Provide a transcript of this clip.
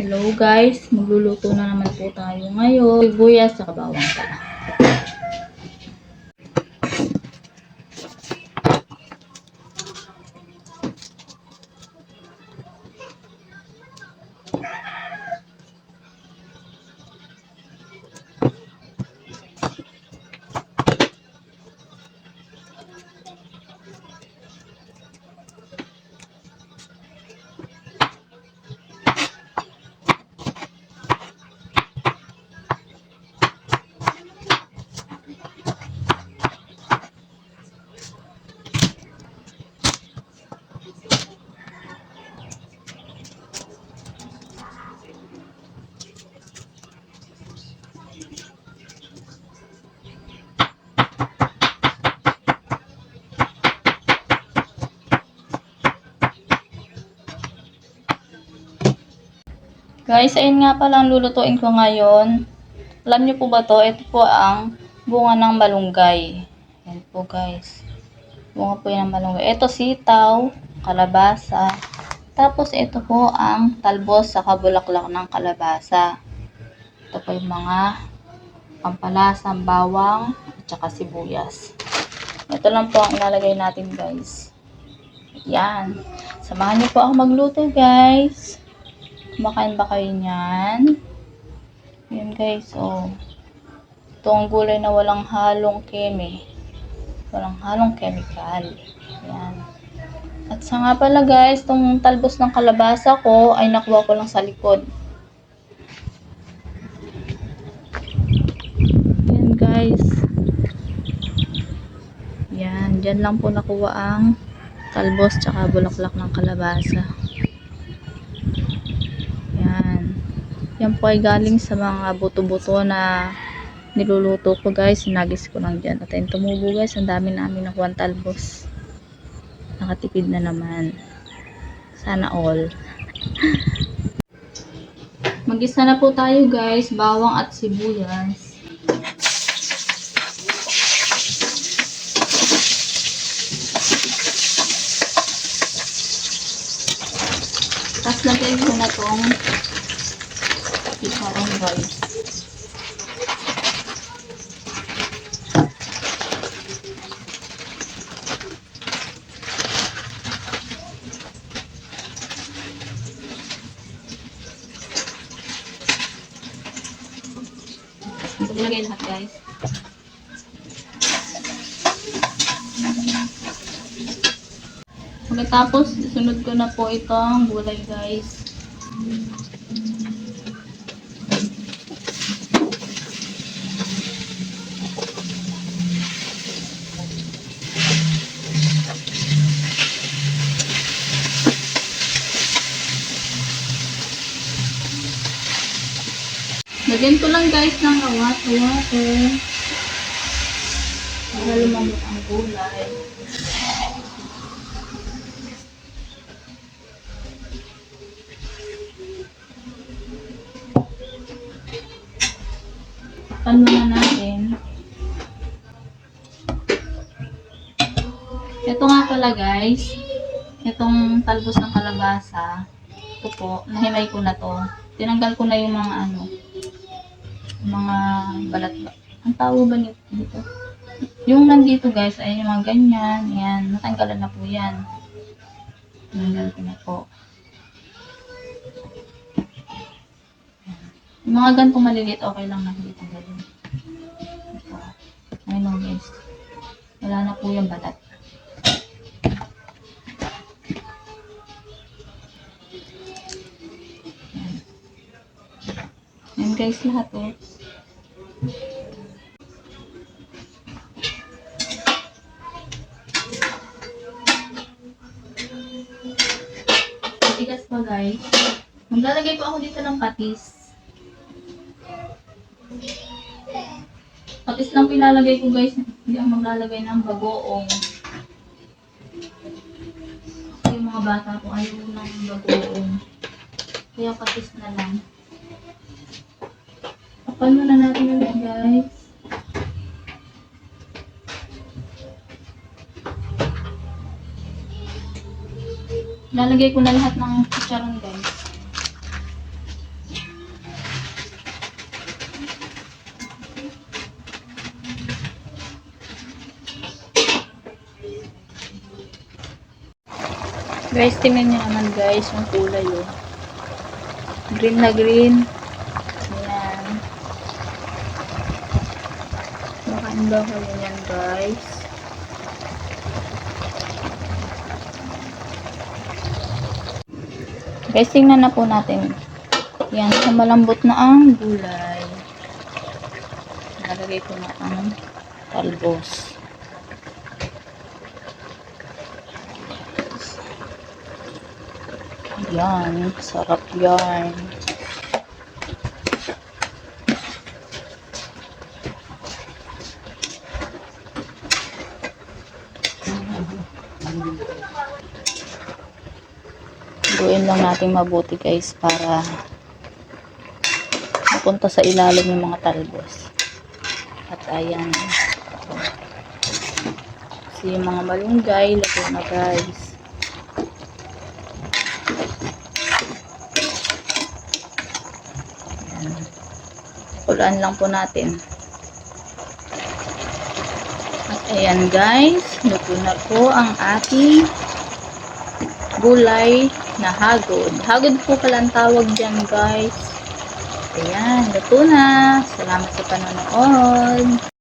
Hello guys, magluluto na naman po tayo ngayon. Sibuyas sa bawang pala. Guys, ayun nga pala ang lulutuin ko ngayon. Alam niyo po ba to? Ito po ang bunga ng malunggay. Yan po guys. Bunga po yan ng malunggay. Ito sitaw, kalabasa. Tapos ito po ang talbos sa kabulaklak ng kalabasa. Ito po yung mga pampalasang bawang at saka sibuyas. Ito lang po ang ilalagay natin guys. Yan. Samahan niyo po ako magluto guys. Kumakain ba kayo niyan? Yan guys, oh. Ito ang gulay na walang halong keme. Walang halong chemical. Yan. At sa nga pala guys, itong talbos ng kalabasa ko ay nakuha ko lang sa likod. Yan guys. Yan, dyan lang po nakuha ang talbos tsaka bulaklak ng kalabasa. Yan. Yan po ay galing sa mga buto-buto na niluluto ko guys. Sinagis ko lang dyan. At ayun tumubo guys. Ang dami namin nakuha talbos. Nakatipid na naman. Sana all. Magisa na po tayo guys. Bawang at sibuyas. Tapos lagay ko na tong ikarong guys. Ito ilagay lahat guys. Pagkatapos, sunod ko na po itong gulay guys. Lagyan ko lang guys ng water-water. Para lumamot ang gulay. Pan muna natin. Ito nga pala guys. Itong talbos ng kalabasa. Ito po. Nahimay ko na to. Tinanggal ko na yung mga ano. Mga balat ba. Ang tawag ba dito? Yung nandito guys ay yung mga ganyan. Yan. Natanggalan na po yan. Tinanggal ko na po. Yung mga ganitong maliliit, okay lang na hindi tanggalin. Ito. O guys. Wala na po yung balat. Yan. Guys lahat oh. Tigas pa guys. Maglalagay po ako dito ng patis. Patis lang pinalagay ko guys. Hindi ako maglalagay ng bagoong. Kasi yung mga bata ko ayaw ng bagoong. Kaya patis na lang. Tapan muna natin ulit guys. Lalagay ko na lahat ng chicharon guys. Guys, tingnan nyo naman guys, yung kulay oh. Green na green. Ayan. Makain ba kayo yan guys? Guys, tingnan na po natin. Yan, malambot na ang gulay. Nalagay ko na ang talbos. Yan, sarap yan. Lutuin lang natin mabuti guys para mapunta sa ilalim yung mga talbos. At ayan. Kasi yung mga malunggay, luto na guys. Ayan. Kulaan lang po natin. At ayan guys, luto na po ang ating gulay na hagod. Hagod po pala ang tawag dyan, guys. Ayan, luto na. Salamat sa panonood.